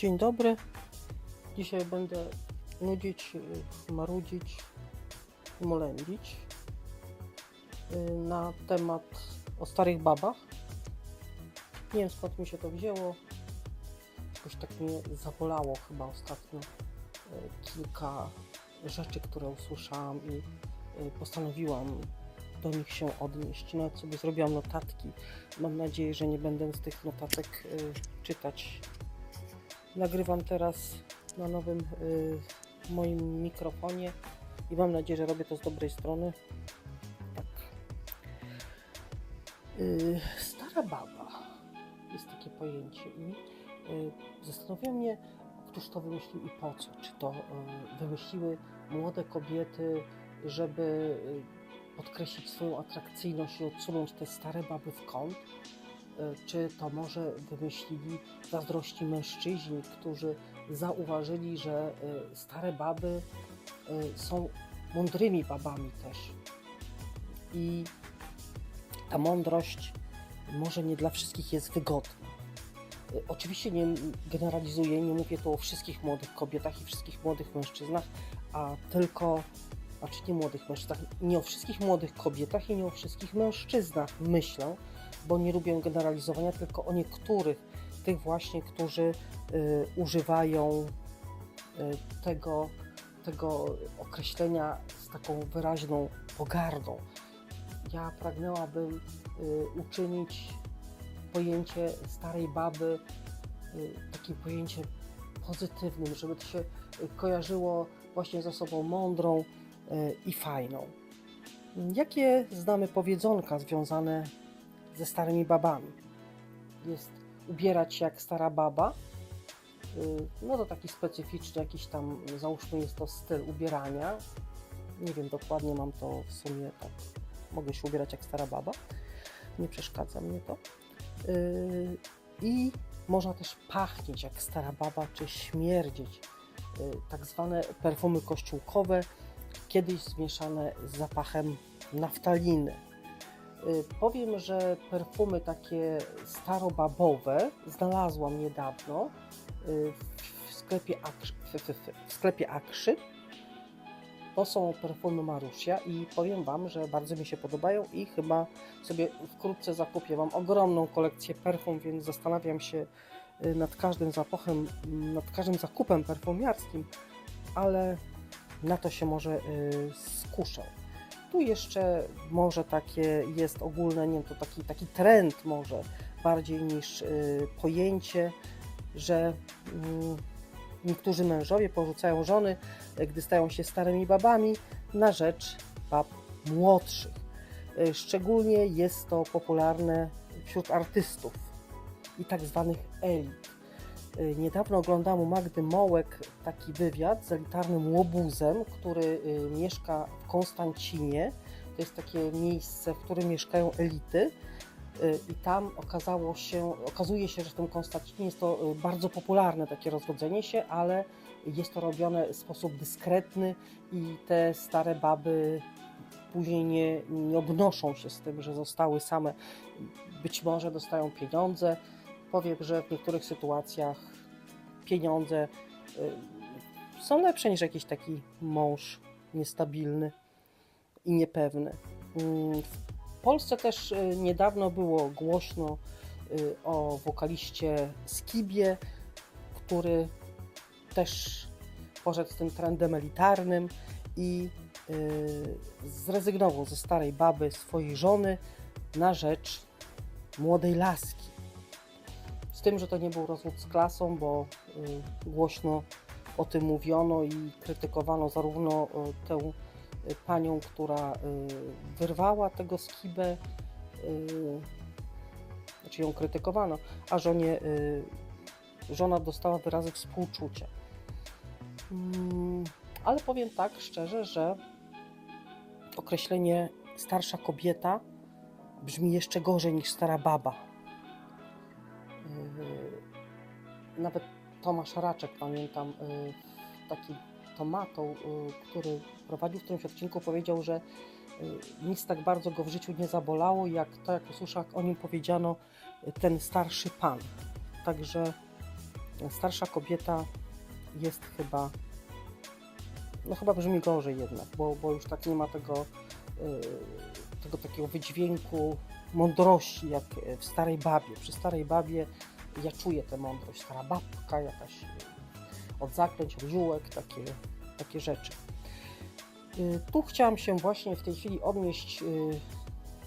Dzień dobry. Dzisiaj będę nudzić, y, marudzić i molędzić y, na temat o starych babach. Nie wiem skąd mi się to wzięło. Jakoś tak mnie zabolało chyba ostatnio y, kilka rzeczy, które usłyszałam i postanowiłam do nich się odnieść. Nawet sobie zrobiłam notatki. Mam nadzieję, że nie będę z tych notatek czytać Nagrywam teraz na nowym y, moim mikrofonie i mam nadzieję, że robię to z dobrej strony. Tak. Y, stara baba jest takie pojęcie i y, zastanawia mnie, któż to wymyślił i po co. Czy to y, wymyśliły młode kobiety, żeby y, podkreślić swoją atrakcyjność i odsunąć te stare baby w kąt? Y, czy to może wymyślili zazdrości mężczyźni, którzy zauważyli, że y, stare baby y, są mądrymi babami też. I ta mądrość może nie dla wszystkich jest wygodna. Oczywiście nie generalizuję, nie mówię tu o wszystkich młodych kobietach i wszystkich młodych mężczyznach, a tylko, znaczy nie młodych mężczyznach, nie o wszystkich młodych kobietach i nie o wszystkich mężczyznach myślę, bo nie lubię generalizowania, tylko o niektórych, tych właśnie, którzy y, używają y, tego, tego określenia z taką wyraźną pogardą. Ja pragnęłabym y, uczynić pojęcie starej baby y, takim pojęciem pozytywnym, żeby to się kojarzyło właśnie z osobą mądrą y, i fajną. Jakie znamy powiedzonka związane ze starymi babami? Jest ubierać się jak stara baba. Y, No to taki specyficzny, jakiś tam, załóżmy, jest to styl ubierania. Nie wiem dokładnie, mam to w sumie tak. Mogę się ubierać jak stara baba. Nie przeszkadza mnie to. Y, I można też pachnieć jak stara baba, czy śmierdzieć. Y, Tak zwane perfumy kościółkowe, kiedyś zmieszane z zapachem naftaliny. Y, Powiem, że perfumy takie starobabowe znalazłam niedawno y, w sklepie, Akrzy, w sklepie Akrzy. To są perfumy Marusia i powiem Wam, że bardzo mi się podobają i chyba sobie wkrótce zakupię. Mam ogromną kolekcję perfum, więc zastanawiam się y, nad każdym zapachem, nad każdym zakupem perfumiarskim, ale na to się może skuszę. Tu jeszcze może takie jest ogólne, nie wiem, to taki, taki trend może bardziej niż y, pojęcie, że mm, niektórzy mężowie porzucają żony, gdy stają się starymi babami, na rzecz bab młodszych. Y, Szczególnie jest to popularne wśród artystów i tak zwanych elit. Y, Niedawno oglądałam u Magdy Mołek taki wywiad z elitarnym łobuzem, który y, mieszka w Konstancinie. To jest takie miejsce, w którym mieszkają elity. Y, I tam okazało się, okazuje się, że w tym Konstancinie jest to bardzo popularne takie rozwodzenie się, ale jest to robione w sposób dyskretny i te stare baby później nie, nie obnoszą się z tym, że zostały same. Być może dostają pieniądze. Powiem, że w niektórych sytuacjach pieniądze y, są lepsze niż jakiś taki mąż niestabilny i niepewny. Mm, W Polsce też y, niedawno było głośno y, o wokaliście Skibie, który też poszedł z tym trendem elitarnym i zrezygnował ze starej baby swojej żony na rzecz młodej laski. Z tym, że to nie był rozwód z klasą, bo y, głośno o tym mówiono i krytykowano zarówno y, tę y, panią, która wyrwała tego skibę, znaczy ją krytykowano, a żonie, żona dostała wyrazy współczucia. Mm, ale powiem tak szczerze, że określenie starsza kobieta brzmi jeszcze gorzej niż stara baba. Nawet Tomasz Raczek, pamiętam, yy, taki tomatą, yy, który prowadził w którymś odcinku, powiedział, że yy, nic tak bardzo go w życiu nie zabolało, jak to, jak usłyszał, o nim powiedziano, ten starszy pan. Także Starsza kobieta jest chyba, no chyba brzmi gorzej jednak, bo, bo już tak nie ma tego, y, tego takiego wydźwięku mądrości jak w starej babie. Przy starej babie ja czuję tę mądrość, stara babka jakaś od zaklęć, od takie, takie rzeczy. Y, Tu chciałam się właśnie w tej chwili odnieść y,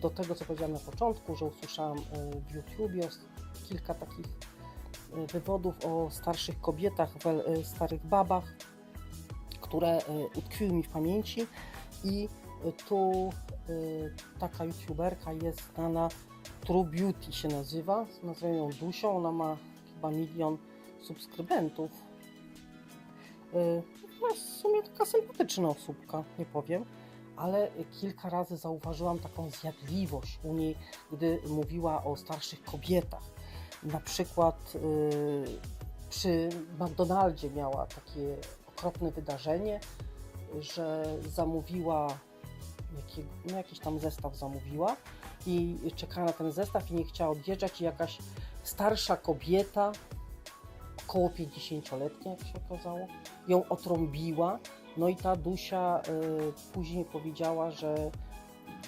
do tego, co powiedziałam na początku, że usłyszałam y, w YouTubie kilka takich wywodów o starszych kobietach, starych babach, które utkwiły mi w pamięci i tu taka youtuberka jest znana, True Beauty się nazywa, nazywają ją Dusią, ona ma chyba milion subskrybentów. Y, No, w sumie taka sympatyczna osóbka, nie powiem, ale kilka razy zauważyłam taką zjadliwość u niej, gdy mówiła o starszych kobietach. Na przykład y, przy McDonaldzie miała takie okropne wydarzenie, że zamówiła jakie, no jakiś tam zestaw zamówiła i czekała na ten zestaw i nie chciała odjeżdżać i jakaś starsza kobieta, około 50-letnia jak się okazało, ją otrąbiła. No i ta Dusia y, później powiedziała, że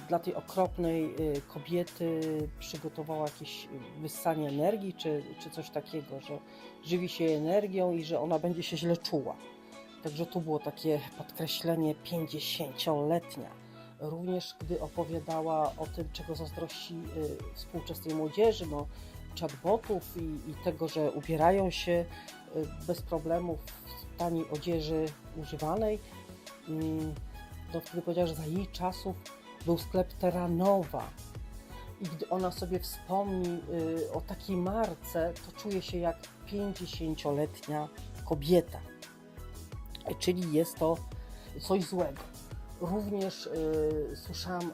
dla tej okropnej y, kobiety przygotowała jakieś wyssanie energii czy, czy coś takiego, że żywi się energią i że ona będzie się źle czuła. Także tu było takie podkreślenie 50-letnia. Również gdy opowiadała o tym, czego zazdrości y, współczesnej młodzieży, no, chatbotów i, i tego, że ubierają się y, bez problemów w taniej odzieży używanej. Mm, No wtedy powiedziała, że za jej czasów był sklep Terranowa. I gdy ona sobie wspomni y, o takiej marce, to czuje się jak 50-letnia kobieta. Czyli jest to coś złego. Również y, słyszałam, y,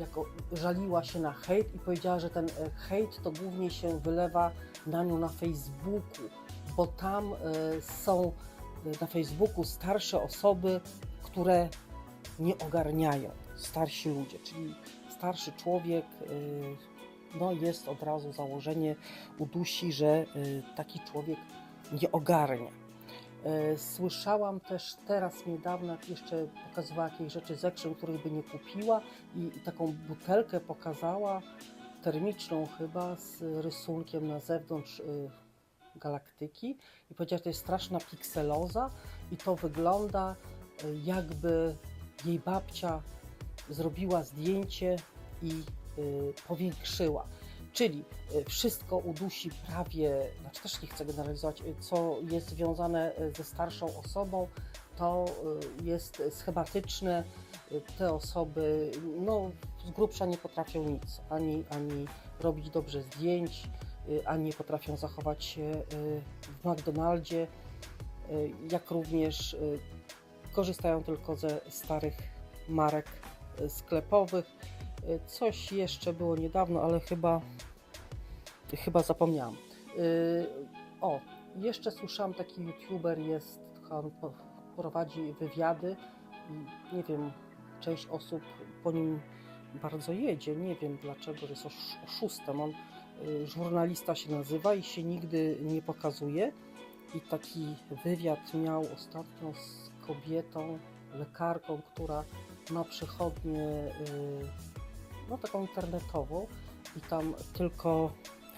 jak o- żaliła się na hejt i powiedziała, że ten y, hejt to głównie się wylewa na nią na Facebooku, bo tam y, są y, na Facebooku starsze osoby, które nie ogarniają, starsi ludzie, czyli starszy człowiek, y, no jest od razu założenie u dusi, że y, taki człowiek nie ogarnia. E, Słyszałam też teraz niedawno, jak jeszcze pokazywała jakieś rzeczy z Action, których by nie kupiła i, taką butelkę pokazała, termiczną chyba, z rysunkiem na zewnątrz y, galaktyki i powiedziała, że to jest straszna pikseloza i to wygląda y, jakby jej babcia zrobiła zdjęcie i y, powiększyła. Czyli y, wszystko udusi prawie, znaczy też nie chcę generalizować, y, co jest związane y, ze starszą osobą, to jest schematyczne. Te osoby no, z grubsza nie potrafią nic, ani, ani robić dobrze zdjęć, ani nie potrafią zachować się w McDonaldzie, jak również korzystają tylko ze starych marek sklepowych. Coś jeszcze było niedawno, ale chyba, chyba zapomniałam. Y, O, jeszcze słyszałam, taki youtuber jest, on prowadzi wywiady nie wiem, część osób po nim bardzo jedzie. Nie wiem dlaczego, że jest osz- oszustem. On y, żurnalista się nazywa i się nigdy nie pokazuje. I taki wywiad miał ostatnio z kobietą, lekarką, która ma przychodnię y, no taką internetową i tam tylko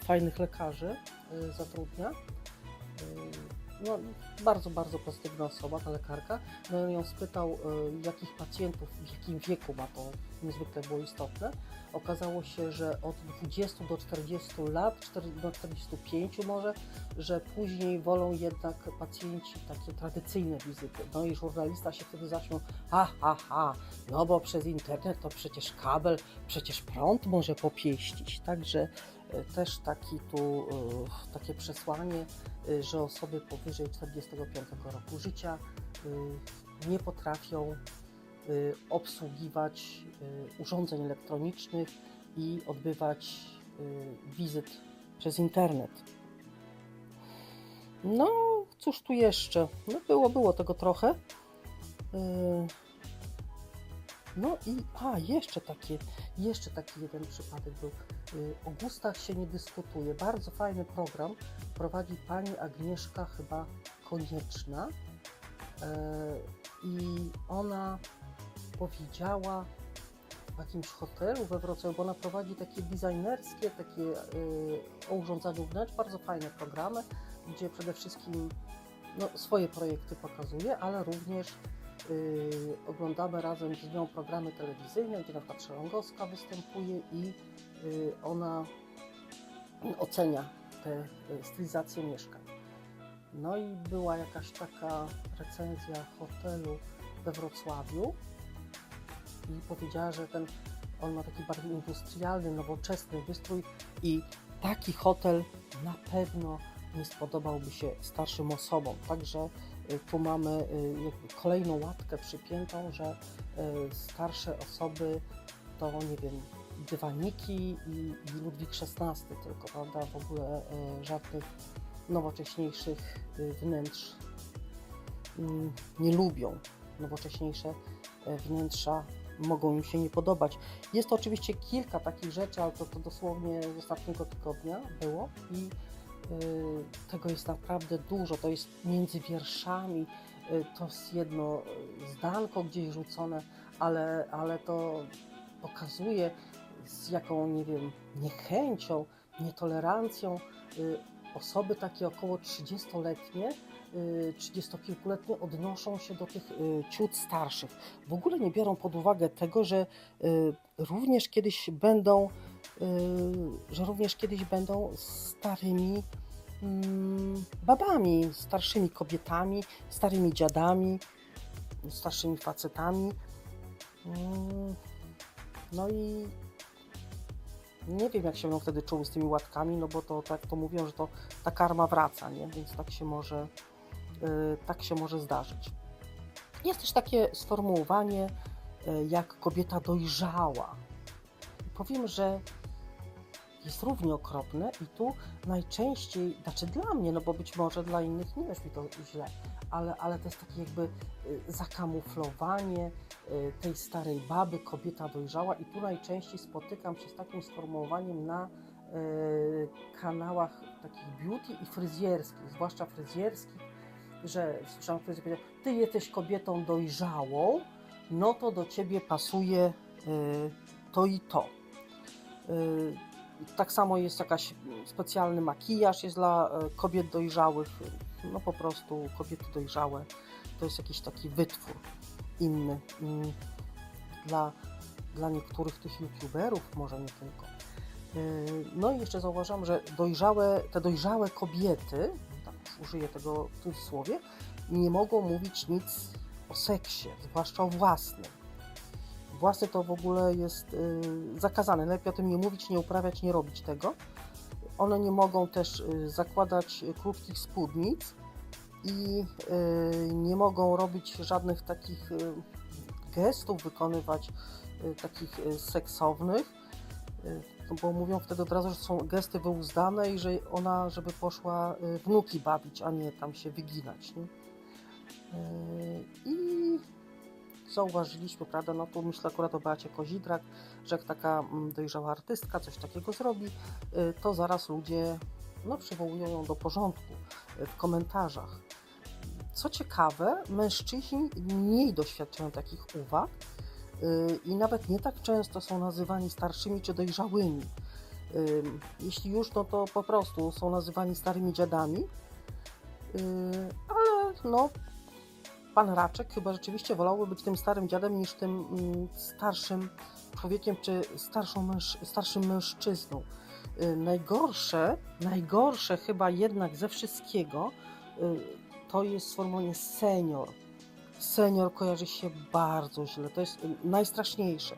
fajnych lekarzy y, zatrudnia. No, bardzo, bardzo pozytywna osoba, ta lekarka. No, on ją spytał, y, jakich pacjentów, w jakim wieku ma to, niezwykle było istotne. Okazało się, że od 20 do 40 lat, 4 do 45 może, że później wolą jednak pacjenci takie tradycyjne wizyty. No i żurnalista się wtedy zaczął, ha, ha, ha, no bo przez internet to przecież kabel, przecież prąd może popieścić. Także też taki tu, e, takie przesłanie, e, że osoby powyżej 45 roku życia e, nie potrafią obsługiwać urządzeń elektronicznych i odbywać wizyt przez internet. No, cóż tu jeszcze? No, było, było tego trochę. No i, a, jeszcze taki, jeszcze taki jeden przypadek był. Y, O gustach się nie dyskutuje. Bardzo fajny program prowadzi pani Agnieszka chyba Konieczna. E, I ona powiedziała w jakimś hotelu we Wrocławiu, bo ona prowadzi takie designerskie, takie y, o urządzaniu wnętrz, bardzo fajne programy, gdzie przede wszystkim no, swoje projekty pokazuje, ale również y, oglądamy razem z nią programy telewizyjne, gdzie na przykład Szelongowska występuje i y, ona ocenia te y, stylizacje mieszkań. No i była jakaś taka recenzja hotelu we Wrocławiu i powiedziała, że ten on ma taki bardzo industrialny, nowoczesny wystrój i taki hotel na pewno nie spodobałby się starszym osobom. Także y, tu mamy y, kolejną łatkę przypiętą, że y, starsze osoby to nie wiem, dywaniki i, Ludwik XVI tylko, prawda? W ogóle y, żadnych nowocześniejszych y, wnętrz mm, nie lubią. Nowocześniejsze y, wnętrza mogą im się nie podobać. Jest to oczywiście kilka takich rzeczy, ale to, to dosłownie z ostatniego tygodnia było i y, tego jest naprawdę dużo. To jest między wierszami, y, to jest jedno y, zdanko gdzieś rzucone, ale, ale to pokazuje z jaką, nie wiem, niechęcią, nietolerancją y, osoby takie około 30-letnie, y, 30-kilkuletnie odnoszą się do tych y, ciut starszych. W ogóle nie biorą pod uwagę tego, że y, również kiedyś będą, y, że również kiedyś będą starymi babami, starszymi kobietami, starymi dziadami, starszymi facetami. Mm, No i nie wiem, jak się będą wtedy czuły z tymi łatkami, no bo to tak to mówią, że to ta karma wraca, nie? Więc tak się może, y, tak się może zdarzyć. Jest też takie sformułowanie y, jak kobieta dojrzała. Powiem, że jest równie okropne i tu najczęściej, znaczy dla mnie, no bo być może dla innych nie brzmi to źle, ale, ale to jest takie jakby y, zakamuflowanie y, tej starej baby, kobieta dojrzała i tu najczęściej spotykam się z takim sformułowaniem na y, kanałach takich beauty i fryzjerskich, zwłaszcza fryzjerskich, że słyszałam fryzjer powiedział, ty jesteś kobietą dojrzałą, no to do ciebie pasuje to i to. Tak samo jest jakaś specjalny makijaż jest dla e, kobiet dojrzałych, no po prostu kobiety dojrzałe to jest jakiś taki wytwór inny mm, dla, dla niektórych tych youtuberów, może nie tylko. Y, No i jeszcze zauważam, że dojrzałe, te dojrzałe kobiety, tak użyję tego w cudzysłowie, nie mogą mówić nic o seksie, zwłaszcza o własnym. Własny to w ogóle jest y, zakazane. Lepiej o tym nie mówić, nie uprawiać, nie robić tego. One nie mogą też y, zakładać krótkich spódnic i y, nie mogą robić żadnych takich y, gestów, wykonywać y, takich y, seksownych, y, bo mówią wtedy od razu, że są gesty wyuzdane i że ona, żeby poszła y, wnuki bawić, a nie tam się wyginać. Nie? Y, I zauważyliśmy, prawda, no tu myślę akurat o Beacie Kozidrak, że jak taka mm, dojrzała artystka coś takiego zrobi, y, to zaraz ludzie no, przywołują ją do porządku y, w komentarzach. Co ciekawe, mężczyźni mniej doświadczają takich uwag y, i nawet nie tak często są nazywani starszymi czy dojrzałymi. Jeśli już, no to po prostu są nazywani starymi dziadami, ale no, pan Raczek chyba rzeczywiście wolałby być tym starym dziadem niż tym mm, starszym człowiekiem czy starszą męż, starszym mężczyzną. Y, Najgorsze, najgorsze chyba jednak ze wszystkiego y, to jest sformułowanie senior. Senior kojarzy się bardzo źle, to jest y, najstraszniejsze.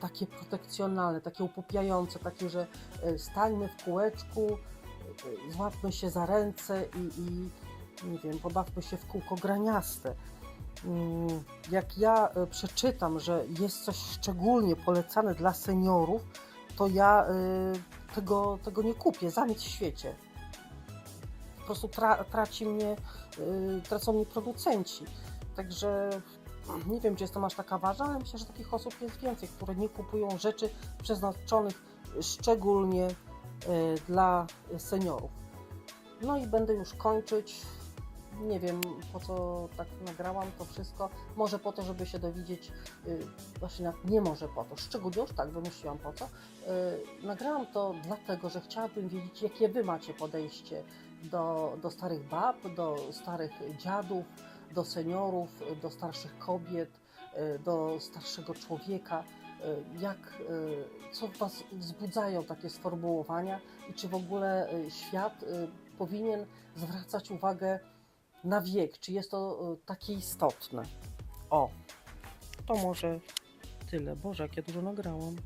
Takie protekcjonalne, takie upupiające, takie, że stańmy w kółeczku, złapmy się za ręce i, i nie wiem, pobawmy się w kółko graniaste. Mm, Jak ja y, przeczytam, że jest coś szczególnie polecane dla seniorów, to ja y, tego, tego nie kupię za nic w świecie. Po prostu tra, traci mnie, y, tracą mnie producenci. Także nie wiem, czy jestem aż taka ważna, ale myślę, że takich osób jest więcej, które nie kupują rzeczy przeznaczonych szczególnie e, dla seniorów. No i będę już kończyć. Nie wiem po co tak nagrałam to wszystko. Może po to, żeby się dowiedzieć, y, właśnie nie może po to, szczególnie już tak wymyśliłam po co. Y, Nagrałam to dlatego, że chciałabym wiedzieć, jakie Wy macie podejście do, do starych bab, do starych dziadów, do seniorów, do starszych kobiet, y, do starszego człowieka. Y, Jak, y, co w Was wzbudzają takie sformułowania i czy w ogóle y, świat powinien zwracać uwagę na wiek, czy jest to y, takie istotne. O, to może tyle. Boże, jak ja dużo nagrałam.